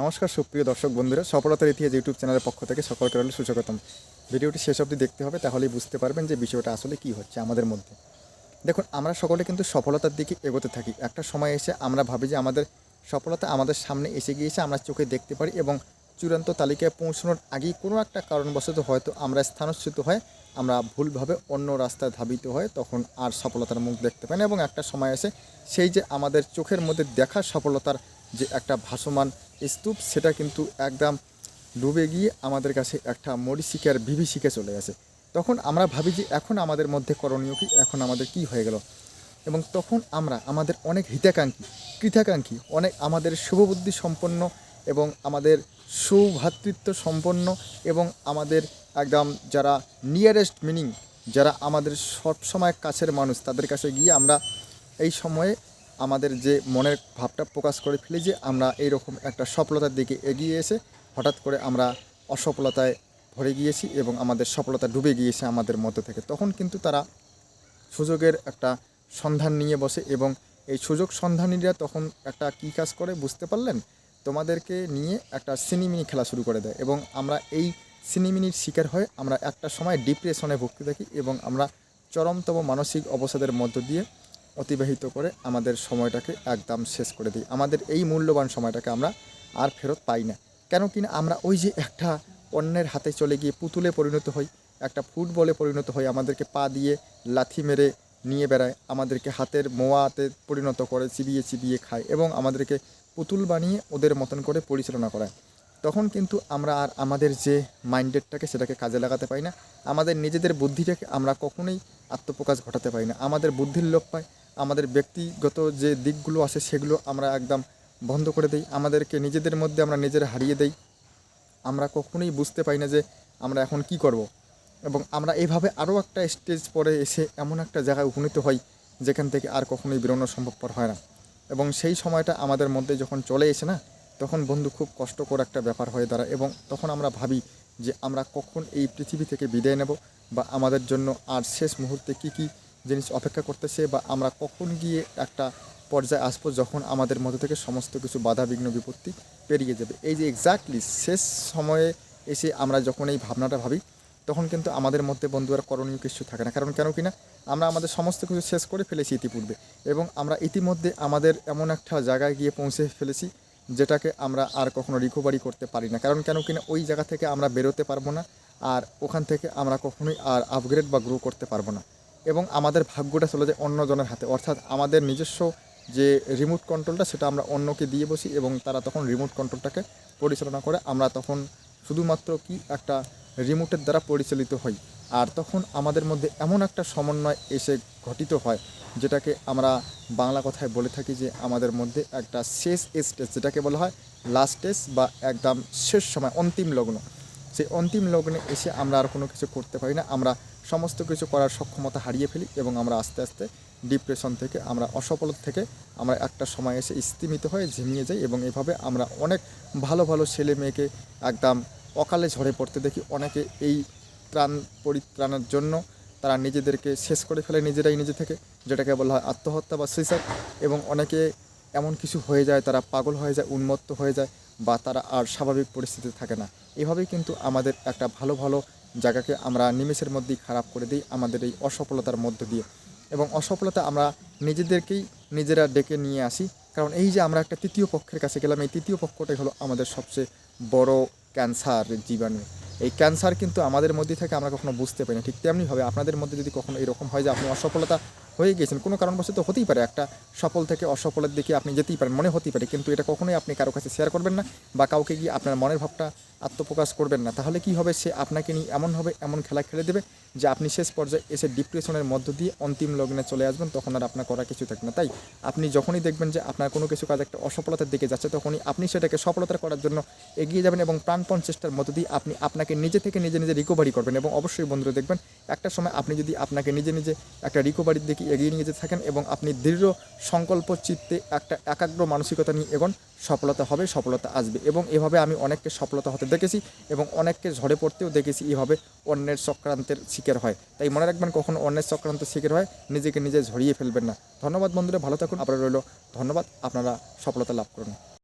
নমস্কার সুপ্রিয় দর্শক বন্ধুরা, সফলতার ইতিহাস ইউটিউব চ্যানেলের পক্ষ থেকে সকলকে রইল সুস্বাগতম। ভিডিওটি শেষ অবধি দেখতে হবে, তাহলেই বুঝতে পারবেন যে বিষয়টা আসলে কি হচ্ছে আমাদের মধ্যে। দেখুন, আমরা সকলে কিন্তু সফলতার দিকে এগোতে থাকি। একটা সময় এসে আমরা ভাবি যে আমাদের সফলতা আমাদের সামনে এসে গিয়েছে, আমরা চোখে দেখতে পারি এবং চূড়ান্ত তালিকায় পৌঁছানোর আগেই কোনো একটা কারণবশত হয়তো আমরা স্থানচ্যুত হয়ে আমরা ভুলভাবে অন্য রাস্তায় ধাবিত হয়ে তখন আর সফলতার মুখ দেখতে পাই না। এবং একটা সময় এসে সেই যে আমাদের চোখের মধ্যে দেখা সফলতার যে একটা ভাসমান স্তূপ, সেটা কিন্তু একদম ডুবে গিয়ে আমাদের কাছে একটা মরিচিকার বিভীষিকা চলে আসে তখন আমরা ভাবি যে এখন আমাদের মধ্যে করণীয় কি? এখন আমাদের কি হয়ে গেল? এবং তখন আমরা, আমাদের অনেক হিতাকাঙ্ক্ষী কৃতাকাঙ্ক্ষী অনেক আমাদের শুভবুদ্ধি সম্পন্ন এবং আমাদের সৌভ্রাতৃত্ব সম্পন্ন এবং আমাদের একদম যারা নিয়ারেস্ট মিনিং যারা আমাদের সবসময় কাছের মানুষ, তাদের কাছে গিয়ে আমরা এই সময়ে আমাদের যে মনের ভাবটা প্রকাশ করে ফেলি যে আমরা এইরকম একটা সফলতার দিকে এগিয়ে এসে হঠাৎ করে আমরা অসফলতায় ভরে গিয়েছি এবং আমাদের সফলতা ডুবে গিয়েছে আমাদের মধ্য থেকে। তখন কিন্তু তারা সুযোগের একটা সন্ধান নিয়ে বসে এবং এই সুযোগ সন্ধানীরা তখন একটা কী কাজ করে বুঝতে পারলেন? তোমাদেরকে নিয়ে একটা সিনিমিনি খেলা শুরু করে দেয় এবং আমরা এই সিনিমিনির শিকার হয়ে আমরা একটা সময় ডিপ্রেশনে ভুগতে থাকি এবং আমরা চরমতম মানসিক অবসাদের মধ্য দিয়ে অতিবাহিত করে আমাদের সময়টাকে একদম শেষ করে দিই। আমাদের এই মূল্যবান সময়টাকে আমরা আর ফেরত পাই না। কেন কিনা আমরা ওই যে একটা অন্যের হাতে চলে গিয়ে পুতুলে পরিণত হই, একটা ফুটবলে পরিণত হই, আমাদেরকে পা দিয়ে লাথি মেরে নিয়ে বেড়ায়, আমাদেরকে হাতের মোয়াতে পরিণত করে চিবিয়ে চিবিয়ে খায় এবং আমাদেরকে পুতুল বানিয়ে ওদের মতন করে পরিচালনা করায়। তখন কিন্তু আমরা আর আমাদের যে মাইন্ডেডটাকে সেটাকে কাজে লাগাতে পারি না। আমাদের নিজেদের বুদ্ধিটাকে আমরা কখনোই আত্মপ্রকাশ ঘটাতে পারি না। আমাদের বুদ্ধির লোপ পায়, আমাদের ব্যক্তিগত যে দিকগুলো আছে সেগুলো আমরা একদম বন্ধ করে দিই, আমাদেরকে নিজেদের মধ্যে আমরা নিজের হারিয়ে দেই। আমরা কখনোই বুঝতে পারি না যে আমরা এখন কি করব। এবং আমরা এইভাবে আরও একটা স্টেজ পরে এসে এমন একটা জায়গায় উপনীত হই, যেখান থেকে আর কখনোই বেরোনো সম্ভবপর হয় না। এবং সেই সময়টা আমাদের মধ্যে যখন চলে এসে না, তখন বন্ধু খুব কষ্টকর একটা ব্যাপার হয়ে দাঁড়ায় এবং তখন আমরা ভাবি যে আমরা কখন এই পৃথিবী থেকে বিদায় নেব বা আমাদের জন্য আর শেষ মুহূর্তে কি কি জিনিস অপেক্ষা করতেছে বা আমরা কখন গিয়ে একটা পর্যায়ে আসব যখন আমাদের মধ্যে থেকে সমস্ত কিছু বাধা, বিঘ্ন, বিপত্তি পেরিয়ে যাবে। এই যে এক্স্যাক্টলি শেষ সময়ে এসে আমরা যখন এই ভাবনাটা ভাবি তখন কিন্তু আমাদের মধ্যে বন্ধু আর করণীয় কিছু থাকে না। কারণ কেন কিনা আমরা আমাদের সমস্ত কিছু শেষ করে ফেলেছি ইতিপূর্বে এবং আমরা ইতিমধ্যে আমাদের এমন একটা জায়গায় গিয়ে পৌঁছে ফেলেছি যেটাকে আমরা আর কখনো রিকভারি করতে পারি না। কারণ কেন কিনা ওই জায়গা থেকে আমরা বেরোতে পারব না আর ওখান থেকে আমরা কখনোই আর আপগ্রেড বা গ্রো করতে পারব না। এবং আমাদের ভাগ্যটা চলে যায় অন্যজনের হাতে। অর্থাৎ আমাদের নিজস্ব যে রিমোট কন্ট্রোলটা সেটা আমরা অন্যকে দিয়ে বসি এবং তারা তখন রিমোট কন্ট্রোলটাকে পরিচালনা করে। আমরা তখন শুধুমাত্র কি একটা রিমোটের দ্বারা পরিচালিত হই আর তখন আমাদের মধ্যে এমন একটা সমন্বয় এসে ঘটিত হয়, যেটাকে আমরা বাংলা কথায় বলে থাকি যে আমাদের মধ্যে একটা শেষ স্টেজ যেটাকে বলা হয় লাস্ট স্টেজ বা একদম শেষ সময়, অন্তিম লগ্ন। সেই অন্তিম লগ্নে এসে আমরা আর কোনো কিছু করতে পারি না। আমরা সমস্ত কিছু করার সক্ষমতা হারিয়ে ফেলি এবং আমরা আস্তে আস্তে ডিপ্রেশন থেকে, আমরা অসফলতা থেকে আমরা একটা সময় এসে স্তিমিত হয়ে ঝিমিয়ে যাই এবং এভাবে আমরা অনেক ভালো ভালো ছেলে মেয়েকে একদম অকালে ঝরে পড়তে দেখি অনেকে এই ত্রাণ পরিত্রাণের জন্য তারা নিজেদেরকে শেষ করে ফেলে, নিজেরাই নিজে থেকে, যেটাকে বলা হয় আত্মহত্যা বা সুইসাইড এবং অনেকে এমন কিছু হয়ে যায়, তারা পাগল হয়ে যায়, উন্মত্ত হয়ে যায়, বা তারা আর স্বাভাবিক পরিস্থিতিতে থাকে না। এভাবেই কিন্তু আমাদের একটা ভালো ভালো জায়গাকে আমরা নিমেষের মধ্যেই খারাপ করে দিই, আমাদের এই অসফলতার মধ্য দিয়ে। এবং অসফলতা আমরা নিজেদেরকেই নিজেরা ডেকে নিয়ে আসি। কারণ এই যে আমরা একটা তৃতীয় পক্ষের কাছে গেলাম, এই তৃতীয় পক্ষটাই হলো আমাদের সবচেয়ে বড় ক্যান্সার জীবাণু, এই ক্যান্সার কিন্তু আমাদের মধ্যে থেকে আমরা কখনো বুঝতে পারি না। ঠিক তেমনিভাবে আপনাদের মধ্যে যদি কখনো এরকম হয় যে আপনি অসফলতা হয়ে গিয়েছেন, কোনো কারণবশত হতেই পারে। একটা সফল থেকে অসফলের দিকে আপনি যেতেই পারেন, মনে হতেই পারে, কিন্তু এটা কখনোই আপনি কারও কাছে শেয়ার করবেন না বা কাউকে গিয়ে আপনার মনের ভাবটা আত্মপ্রকাশ করবেন না। তাহলে কি হবে? সে আপনাকে নিয়ে এমন হবে, এমন খেলা খেলে দেবে যে আপনি শেষ পর্যায়ে এসে ডিপ্রেশনের মধ্য দিয়ে অন্তিম লগ্নে চলে আসবেন, তখন আর আপনার করা কিছু থাকবে না। তাই আপনি যখনই দেখবেন যে আপনার কোনো কিছু কাজ একটা অসফলতার দিকে যাচ্ছে, তখনই আপনি সেটাকে সফলতা করার জন্য এগিয়ে যাবেন এবং প্রাণপণ চেষ্টার মধ্য দিয়ে আপনি আপনাকে নিজে থেকে নিজে নিজে রিকভারি করবেন। এবং অবশ্যই বন্ধুরা দেখবেন, একটা সময় আপনি যদি আপনাকে নিজে নিজে একটা রিকভারির দিকে এগিয়ে নিয়ে যেতে থাকেন এবং আপনি দৃঢ় সংকল্প চিত্তে একটা একাগ্র মানসিকতা নিয়ে এগোন, সফলতা হবে, সফলতা আসবে। এবং এভাবে আমি অনেককে সফলতা হতে দেখেছি এবং অনেককে ঝরে পড়তেও দেখেছি এভাবে অন্যের চক্রান্তের শিকার হয়। তাই মনে রাখবেন, কখনো অন্যের চক্রান্তের শিকার হয়, নিজেকে নিজে ঝরিয়ে ফেলবেন না। ধন্যবাদ বন্ধুরা, ভালো থাকুন আপনারা রইল। ধন্যবাদ, আপনারা সফলতা লাভ করুন।